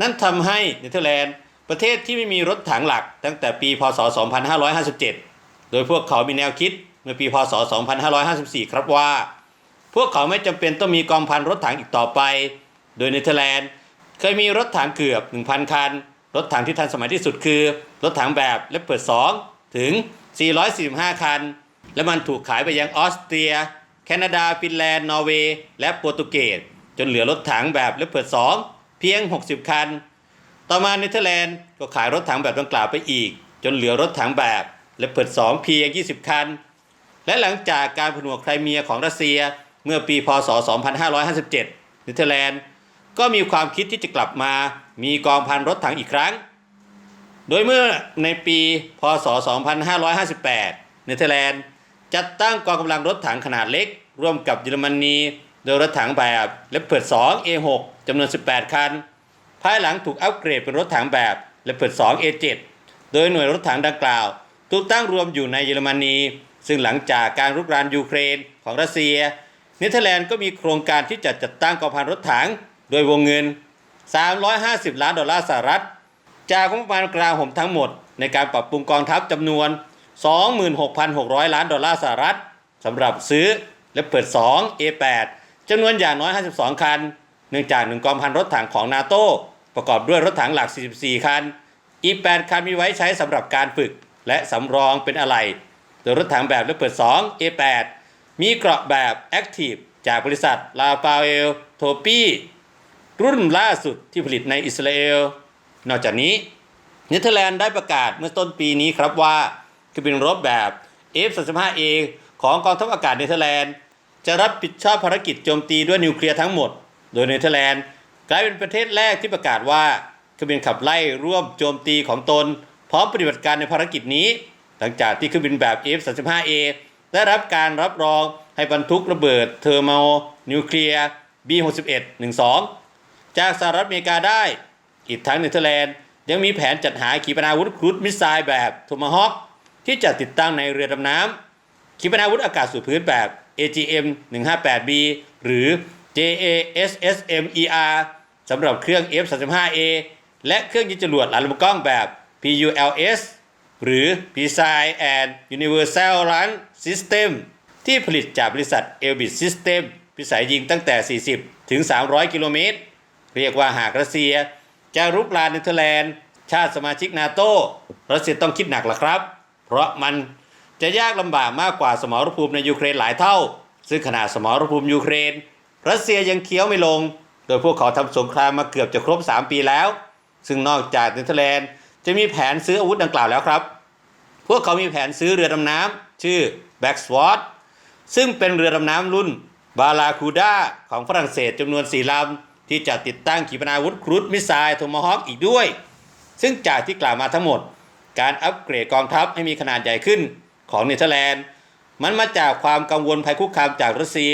นั่นทำให้เนเธอร์แลนด์ประเทศที่ไม่มีรถถังหลักตั้งแต่ปี พศ 2557 โดยพวกเขามีแนวคิดเมื่อปี พศ 2554 ครับว่า พวกเขาไม่จำเป็นต้องมีกองพันรถถังอีกต่อไป โดยเนเธอร์แลนด์เคยมีรถถังเกือบ 1,000 คัน รถถังที่ทันสมัยที่สุดคือ รถถังแบบเลปเปิด2ถึง 445 คัน และมันถูกขายไปยังออสเตรีย แคนาดา ฟินแลนด์ นอร์เวย์ และโปรตุเกสจนเหลือรถถังแบบเลปเปิด2 เพียง 60 คัน ต่อมาเนเธอร์แลนด์ก็ขายรถถังแบบดังกล่าวไปอีก จนเหลือรถถังแบบเลปเปิด2เพียง 20 คัน และหลังจากการผนวกไครเมียของรัสเซียเมื่อปีพศ 2557เนเธอร์แลนด์ก็มีความคิดที่จะกลับมามีกองพันรถถังอีกครั้ง โดยเมื่อในปีพศ 2558 เนเธอร์แลนด์จัดตั้งกองกำลังรถถังขนาดเล็ก ร่วมกับเยอรมนี โดยรถถังแบบเลปเปิด2 A6 จำนวน 18 คัน ภายหลังถูกอัปเกรดเป็นรถถังแบบเลปเปิด2 A7 โดยหน่วยรถถังดังกล่าวถูกตั้งรวมอยู่ในเยอรมนี ซึ่งหลังจากการรุกรานยูเครนของรัสเซียเนเธอร์แลนด์ก็มีโครงการที่จะจัดตั้งกองพันรถถัง โดยวงเงิน 350 ล้านดอลลาร์สหรัฐ จากงบประมาณกลาโหมทั้งหมด ในการปรับปรุงกองทัพจำนวน 26,600 ล้านดอลลาร์สหรัฐสำหรับซื้อและเปิด 2 A8 จำนวนอย่างน้อย 52 คัน เนื่องจากหนึ่งกองพันรถถังของนาโตประกอบด้วยรถถังหลัก 44 คัน อีก 8 คันมีไว้ใช้สำหรับการฝึก และสำรองเป็นอะไหล่โดยรถถังแบบและเปิด 2 A8 มีเกราะแบบ Active จากบริษัทลาฟาเอลโทปีรุ่นล่าสุดที่ผลิตในอิสราเอล นอกจากนี้เนเธอร์แลนด์ได้ประกาศเมื่อต้นปีนี้ครับว่าเครื่องบินรบแบบ F-35A ของกองทัพอากาศเนเธอร์แลนด์ จะรับผิดชอบภารกิจโจมตีด้วยนิวเคลียร์ทั้งหมด โดยเนเธอร์แลนด์กลายเป็นประเทศแรกที่ประกาศว่าเครื่องบินขับไล่ร่วมโจมตีของตน พร้อมปฏิบัติการในภารกิจนี้ หลังจากที่เครื่องบินแบบ F-35A ได้รับการรับรองให้บรรทุกระเบิดเทอร์โมนิวเคลียร์ B6112 จากสหรัฐอเมริกาได้ อีกทั้งเนเธอร์แลนด์ยังมีแผนจัดหาขีปนาวุธครูซมิสไซล์แบบโทมาฮอคที่จะติดตั้งในเรือดำน้ำขีปนาวุธอากาศสู่พื้นแบบ AGM 158B หรือ JASSMER สำหรับเครื่อง F35A และเครื่องยิงจรวดหลานลำกล้องแบบ PULS หรือ Precise and Universal Launch System ที่ผลิตจากบริษัท Elbit System พิสัยยิงตั้งแต่ 40 ถึง 300 กิโลเมตร เรียกว่าหากรัสเซีย จะรุกรานเนเธอร์แลนด์ ชาติสมาชิกนาโต้รัสเซียต้องคิดหนักละครับ เพราะมัน จะยากลำบากมากกว่าสมรภูมิในยูเครนหลายเท่า ซึ่งขนาดสมรภูมิยูเครน รัสเซียยังเคี้ยวไม่ลง โดยพวกเขาทำสงครามมาเกือบจะครบ 3 ปีแล้ว ซึ่งนอกจากเนเธอร์แลนด์จะมีแผนซื้ออาวุธดังกล่าวแล้วครับ พวกเขามีแผนซื้อเรือดำน้ำชื่อ Blacksword ซึ่งเป็นเรือดำน้ำรุ่นบาลาคูด้าของฝรั่งเศสจำนวน4ลำ ที่จะติดตั้งขีปนาวุธครูซมิสไซล์โทมาฮอคอีกด้วย ซึ่งจากที่กล่าวมาทั้งหมด การอัปเกรดกองทัพให้มีขนาดใหญ่ขึ้น ของเนเธอร์แลนด์ มันมาจากความกังวลภัยคุกคามจากรัสเซีย